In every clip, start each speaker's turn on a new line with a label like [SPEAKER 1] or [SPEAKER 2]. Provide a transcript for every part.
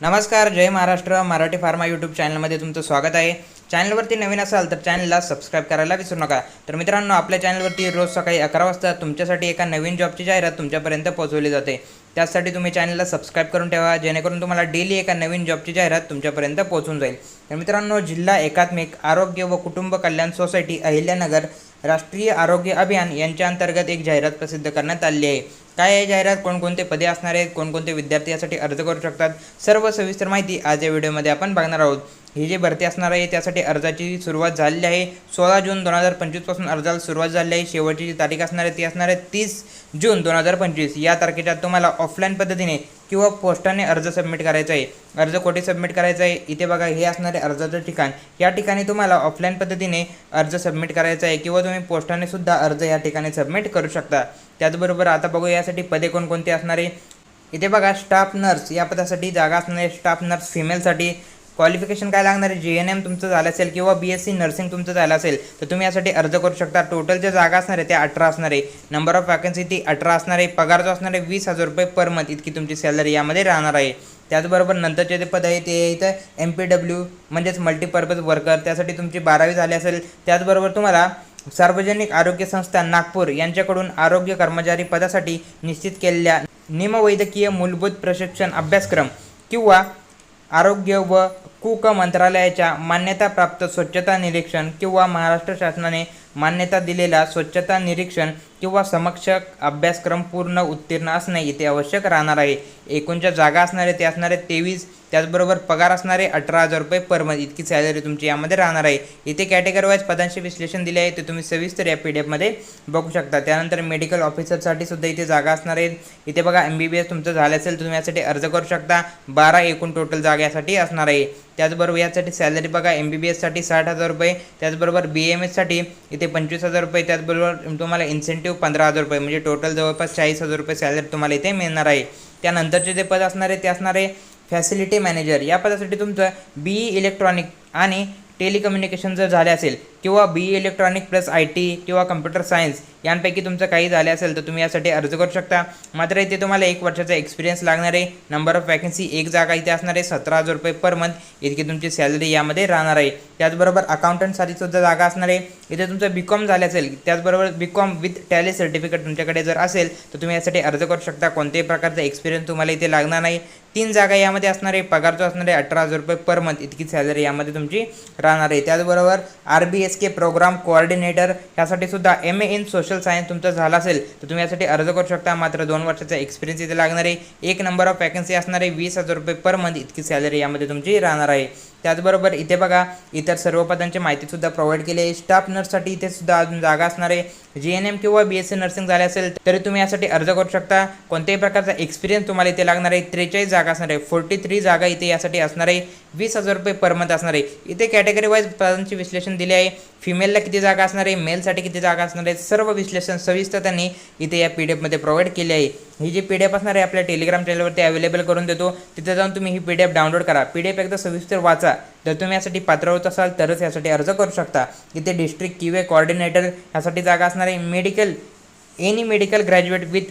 [SPEAKER 1] नमस्कार जय Maharashtra. Marathi pharma YouTube चॅनलमध्ये तुमचं स्वागत आहे. चॅनलवरती नवीन असाल तर चॅनलला सबस्क्राईब करायला विसरू नका. तर मित्रांनो आपल्या चॅनलवरती रोज सकाळी अकरा वाजता तुमच्यासाठी एका नवीन जॉबची जाहिरात तुमच्यापर्यंत पोहोचवली जाते. त्यासाठी तुम्ही चॅनलला सबस्क्राईब करून ठेवा जेणेकरून तुम्हाला डेली एका नवीन जॉबची जाहिरात तुमच्यापर्यंत पोहोचून जाईल. तर मित्रांनो जिल्हा एकात्मिक आरोग्य व कुटुंब कल्याण सोसायटी अहिल्यानगर राष्ट्रीय आरोग्य अभियान यांच्या अंतर्गत एक जाहिरात प्रसिद्ध करण्यात आली आहे. काय आहे जाहिरात? कोणकोणते पदे असणार आहेत? कोणकोणते विद्यार्थी यासाठी अर्ज करू शकतात? सर्व सविस्तर माहिती आज या व्हिडिओमध्ये आपण बघणार आहोत. ही जी भरती असणार आहे त्यासाठी अर्जाची सुरुवात झालेली आहे. सोळा जून दोन हजार पंचवीसपासून अर्जाला सुरुवात झाली आहे. शेवटची जी तारीख असणार आहे ती असणार आहे तीस जून दोन हजार पंचवीस. या तारखेच्या तुम्हाला ऑफलाईन पद्धतीने किंवा पोस्टाने अर्ज सबमिट करायचा आहे. अर्ज कोठे सबमिट करायचा आहे? इथे बघा हे असणारे अर्जाचं ठिकाण. या ठिकाणी तुम्हाला ऑफलाईन पद्धतीने अर्ज सबमिट करायचा आहे किंवा तुम्ही पोस्टाने सुद्धा अर्ज या ठिकाणी सबमिट करू शकता. त्याचबरोबर आता बघू यासाठी पदे कोणकोणती असणारे? इथे बघा स्टाफ नर्स या पदासाठी जागा असणारे स्टाफ नर्स फिमेलसाठी क्वालिफिकेशन काय लागणार आहे? जी एन एम तुमचं झालं असेल किंवा बी एस सी नर्सिंग तुमचं झालं असेल तर तुम्ही यासाठी अर्ज करू शकता. टोटल ज्या जागा असणार आहे त्या अठरा असणार आहे. नंबर ऑफ वॅकन्सी ती अठरा असणार आहे. पगार जो असणार आहे वीस हजार रुपये पर मंथ इतकी तुमची सॅलरी यामध्ये राहणार आहे. त्याचबरोबर नंतरचे जे पद आहे ते इथं एम पी डब्ल्यू म्हणजेच मल्टीपर्पज वर्कर त्यासाठी तुमची बारावी झाली असेल. त्याचबरोबर तुम्हाला सार्वजनिक आरोग्य संस्था नागपूर यांच्याकडून आरोग्य कर्मचारी पदासाठी निश्चित केलेल्या निमवैद्यकीय मूलभूत प्रशिक्षण अभ्यासक्रम किंवा आरोग्य व कुक मंत्रालयाच्या मान्यताप्राप्त स्वच्छता निरीक्षण किंवा महाराष्ट्र शासनाने मान्यता दिलेला स्वच्छता निरीक्षण किंवा समक्ष अभ्यासक्रम पूर्ण उत्तीर्ण असणे इथे आवश्यक राहणार आहे. एकूणच्या जागा असणारे ते असणारे तेवीस त्याचबरोबर पगार असणारे अठरा हजार रुपये पर मंथ इतकी सॅलरी तुमची यामध्ये राहणार आहे. इथे कॅटेगरी वाईज पदांचे विश्लेषण दिले आहे ते तुम्ही सविस्तर या पी डी एफमध्ये बघू शकता. त्यानंतर मेडिकल ऑफिसरसाठी सुद्धा इथे जागा असणार आहेत इथे बघा एम बी बी एस तुमचं झालं असेल तुम्ही यासाठी अर्ज करू शकता. बारा एकूण टोटल जागा यासाठी असणार आहे. त्याचबरोबर यासाठी सॅलरी बघा एम बी बी एससाठी साठ हजार रुपये त्याचबरोबर बी एम एससाठी इथे पंचवीस हजार रुपये त्याचबरोबर तुम्हाला इन्सेंटिव्ह पंधरा हजार रुपये म्हणजे टोटल जवळपास चाळीस हजार रुपये सॅलरी तुम्हाला इथे मिळणार आहे. त्यानंतरचे जे पद असणार आहे ते असणार आहे फॅसिलिटी मॅनेजर या पदासाठी तुमचं बी ई इलेक्ट्रॉनिक आणि टेलिकम्युनिकेशन जर झाले असेल किंवा B E electronic plus I T किंवा कम्प्युटर सायन्स यांपैकी तुमचं काही झालं असेल तर तुम्ही यासाठी अर्ज करू शकता. मात्र इथे तुम्हाला एक वर्षाचा एक्सपिरियन्स लागणार आहे. नंबर ऑफ वॅकन्सी एक जागा इथे असणार आहे. सतरा हजार रुपये पर मंथ इतकी तुमची सॅलरी यामध्ये राहणार आहे. त्याचबरोबर अकाउंटंटसाठी सुद्धा जागा असणार आहे. इथे तुमचं बी कॉम झाले असेल त्याचबरोबर B com with Tally certificate तुमच्याकडे जर असेल तर तुम्ही यासाठी अर्ज करू शकता. कोणत्याही प्रकारचा एक्सपिरियन्स तुम्हाला इथे लागणार नाही. तीन जागा यामध्ये असणार आहे. पगार जो असणार आहे अठरा हजार रुपये पर मंथ इतकी सॅलरी यामध्ये तुमची राहणार आहे. त्याचबरोबर R B S K program coordinator यासाठी सुद्धा M A in social science तुमचं झालं असेल तर तुम्ही यासाठी अर्ज करू शकता. मात्र दोन वर्षाचा एक्सपिरियन्स इथे लागणार आहे एक नंबर ऑफ वॅकन्सी असणार आहे वीस हजार रुपये पर मंथ इतकी सॅलरी यामध्ये तुमची राहणार आहे. त्याचबरोबर इथे बघा इतर सर्व पदांची माहितीसुद्धा प्रोव्हाइड केली आहे. स्टाफ नर्ससाठी इथे सुद्धा अजून जागा असणार आहे. जी एन एम किंवा बी एस सी नर्सिंग झाले असेल तरी तुम्ही यासाठी अर्ज करू शकता. कोणत्याही प्रकारचा एक्सपिरियन्स तुम्हाला इथे लागणार आहे. त्रेचाळीस जागा असणार आहे. फोर्टी थ्री जागा इथे यासाठी असणार आहे. वीस हजार रुपये पर मंथ असणार आहे. इथे कॅटेगरी वाईज पदांचे विश्लेषण दिले आहे. फिमेलला किती जागा असणार आहे? मेलसाठी किती जागा असणार आहे सर्व विश्लेषण सविस्तर त्यांनी इथे या पी डी एफमध्ये प्रोव्हाइड केले आहे. ही जी पी डी एफ असणार आहे आपल्या टेलिग्राम चॅनलवरती अवेलेबल करून देतो. तिथे जाऊन तुम्ही ही पी डी एफ डाउनलोड करा. पी डी एफ एकदा सविस्तर वाचा. जर तुम्ही यासाठी पात्र होत असाल तरच यासाठी अर्ज करू शकता. इथे डिस्ट्रिक्ट किवे कॉर्डिनेटर यासाठी जागा असणार असणारे medical any medical graduate with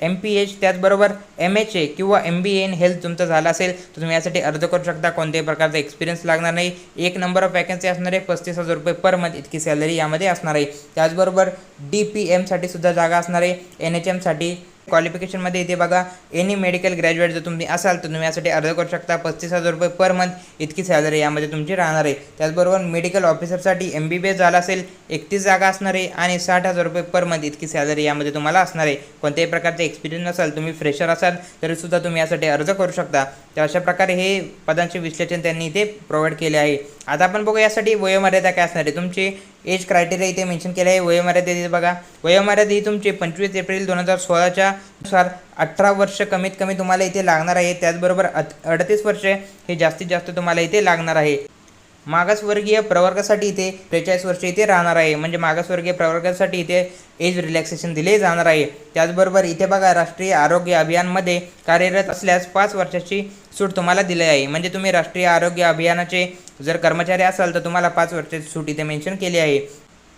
[SPEAKER 1] M P H त्याचबरोबर एम एच ए किंवा एम बी एन हेल्थ तुमचं झालं असेल तर तुम्ही यासाठी अर्ज करू शकता. कोणत्याही प्रकारचा एक्सपिरियन्स लागणार नाही. एक नंबर ऑफ वॅकन्सी असणार आहे पस्तीस हजार रुपये पर मंथ इतकी सॅलरी यामध्ये असणार आहे. त्याचबरोबर डी पी एमसाठी सुद्धा जागा असणार आहे. एन एच एमसाठी क्वालिफिकेशनमध्ये इथे बघा एनी मेडिकल ग्रॅज्युएट जर तुम्ही असाल तर तुम्ही यासाठी अर्ज करू शकता. पस्तीस हजार रुपये पर मंथ इतकी सॅलरी यामध्ये तुमची राहणार आहे. त्याचबरोबर मेडिकल ऑफिसरसाठी एम बी बी एस झाला असेल एकतीस जागा असणार आहे आणि साठ हजार रुपये पर मंथ इतकी सॅलरी यामध्ये तुम्हाला असणार आहे. कोणत्याही प्रकारचा एक्सपिरियन्स नसाल तुम्ही फ्रेशर असाल तरीसुद्धा तुम्ही यासाठी अर्ज करू शकता. तर अशा प्रकारे हे पदांचे विश्लेषण त्यांनी इथे प्रोव्हाइड केले आहे. आता आपण बघू यासाठी वयोमर्यादा काय असणार आहे. तुमची एज क्रायटेरिया इथे मेन्शन केलं आहे वयोमर्यादा इथे बघा. वयोमर्यादा ही तुमची पंचवीस एप्रिल दोन हजार सोळाच्या नुसार अठरा वर्ष कमीत कमी तुम्हाला इथे लागणार आहे. त्याचबरोबर अडतीस वर्ष हे जास्तीत जास्त तुम्हाला इथे लागणार आहे. मागासवर्गीय प्रवर्गासाठी इथे त्रेचाळीस वर्ष इथे राहणार आहे. म्हणजे मागासवर्गीय प्रवर्गासाठी इथे एज रिलॅक्सेशन दिले जाणार आहे. त्याचबरोबर इथे बघा राष्ट्रीय आरोग्य अभियानमध्ये कार्यरत असल्यास पाच वर्षाची सूट तुम्हाला दिली आहे. म्हणजे तुम्ही राष्ट्रीय आरोग्य अभियानाचे जर कर्मचारी असाल तर तुम्हाला पाच वर्षाची सूट इथे मेन्शन केली आहे.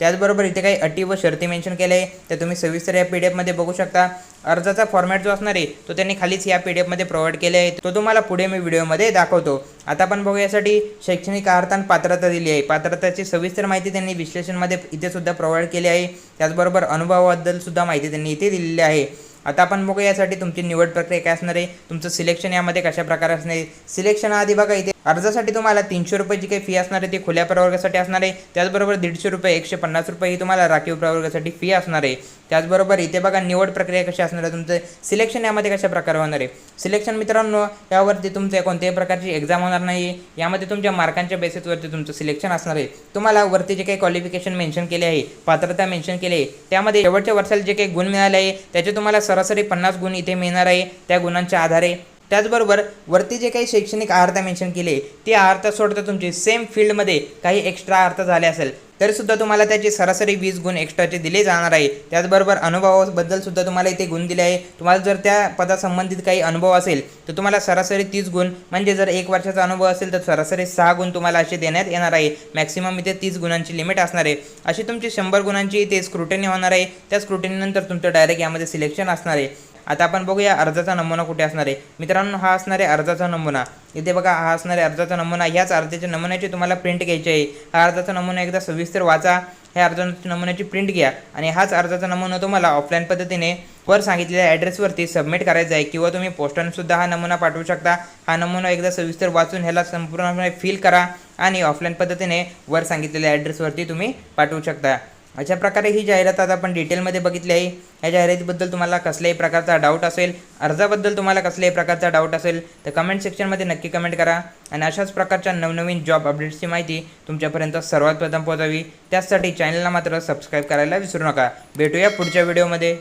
[SPEAKER 1] त्याचबरोबर इथे काही अटी व शर्ती मेन्शन केले आहे तर तुम्ही सविस्तर या पी डी एफमध्ये बघू शकता. अर्जाचा फॉर्मॅट जो असणार आहे तो त्यांनी खालीच या पी डी एफमध्ये प्रोव्हाइड केले आहे तो तुम्हाला पुढे मी व्हिडिओमध्ये दाखवतो. आता आपण बघू यासाठी शैक्षणिक अर्थान पात्रता दिली आहे. पात्रताची सविस्तर माहिती त्यांनी विश्लेषणमध्ये इथे सुद्धा प्रोव्हाइड केली आहे. त्याचबरोबर अनुभवाबद्दल सुद्धा माहिती त्यांनी इथे दिलेली आहे. आता आपण बघू यासाठी तुमची निवड प्रक्रिया काय असणार आहे तुमचं सिलेक्शन यामध्ये कशा प्रकारे असणार आहे. सिलेक्शन आधी बघा इथे अर्जासाठी तुम्हाला तीनशे रुपयाची काही फी असणार आहे ती खुल्या प्रवर्गासाठी असणार आहे. त्याचबरोबर दीडशे रुपये एकशे पन्नास रुपये ही तुम्हाला राखीव प्रवर्गासाठी फी असणार आहे. त्याचबरोबर इथे बघा निवड प्रक्रिया कशी असणार आहे तुमचं? सिलेक्शन यामध्ये कशा प्रकारे होणार आहे? सिलेक्शन मित्रांनो यावरती तुमचे कोणत्याही प्रकारची एक्झाम होणार नाही यामध्ये तुमच्या मार्कांच्या बेसिसवरती तुमचं सिलेक्शन असणार आहे. तुम्हाला वरती जे काही क्वालिफिकेशन मेन्शन केले आहे पात्रता मेन्शन केली आहे त्यामध्ये शेवटच्या वर्षाला जे काही गुण मिळाले आहे त्याचे तुम्हाला सरासरी पन्नास गुण इथे मिळणार आहे. त्या गुणांच्या आधारे त्याचबरोबर वरती जे काही शैक्षणिक अर्हता मेन्शन केले ते अर्हता सोडता तुमचे सेम फील्डमध्ये काही एक्स्ट्रा अर्थ झाले असेल तरीसुद्धा तुम्हाला त्याचे सरासरी वीस गुण एक्स्ट्राचे दिले जाणार आहे. त्याचबरोबर अनुभवाबद्दल सुद्धा तुम्हाला इथे गुण दिले आहे. तुम्हाला जर त्या पदासंबंधित काही अनुभव असेल तर तुम्हाला सरासरी तीस गुण म्हणजे जर एक वर्षाचा अनुभव असेल तर सरासरी सहा गुण तुम्हाला असे देण्यात येणार आहे. मॅक्सिमम इथे तीस गुणांची लिमिट असणार आहे. अशी तुमची शंभर गुणांची इथे स्क्रुटनी होणार आहे. त्या स्क्रुटनीनंतर तुमचं डायरेक्ट यामध्ये सिलेक्शन असणार आहे. आता आपण बघूया अर्जाचा नमुना कुठे असणार आहे. मित्रांनो हा असणार आहे अर्जाचा नमुना. इथे बघा हा असणार आहे अर्जाचा नमुना. ह्याच अर्जाच्या नमुन्याची तुम्हाला प्रिंट घ्यायची आहे. हा अर्जाचा नमुना एकदा सविस्तर वाचा. ह्या अर्जाच्या नमुन्याची प्रिंट घ्या. आणि हाच अर्जाचा नमुना तुम्हाला ऑफलाईन पद्धतीने वर सांगितलेल्या ॲड्रेसवरती सबमिट करायचा आहे. किंवा तुम्ही पोस्टानेसुद्धा हा नमुना पाठवू शकता. हा नमुना एकदा सविस्तर वाचून ह्याला संपूर्णपणे फिल करा. आणि ऑफलाईन पद्धतीने वर सांगितलेल्या ॲड्रेसवरती तुम्ही पाठवू शकता. अशा प्रकारे ही जाहिरात आता आपण डिटेलमध्ये बघितली आहे. या जाहिरातीबद्दल तुम्हाला कसल्याही प्रकारचा डाऊट असेल अर्जाबद्दल तुम्हाला कसल्याही प्रकारचा डाऊट असेल तर कमेंट सेक्शनमध्ये नक्की कमेंट करा. आणि अशाच प्रकारच्या नवनवीन जॉब अपडेट्सची माहिती तुमच्यापर्यंत सर्वात प्रथम पोहोचावी. त्यासाठी चॅनलला मात्र सबस्क्राईब करायला विसरू नका. भेटूया पुढच्या व्हिडिओमध्ये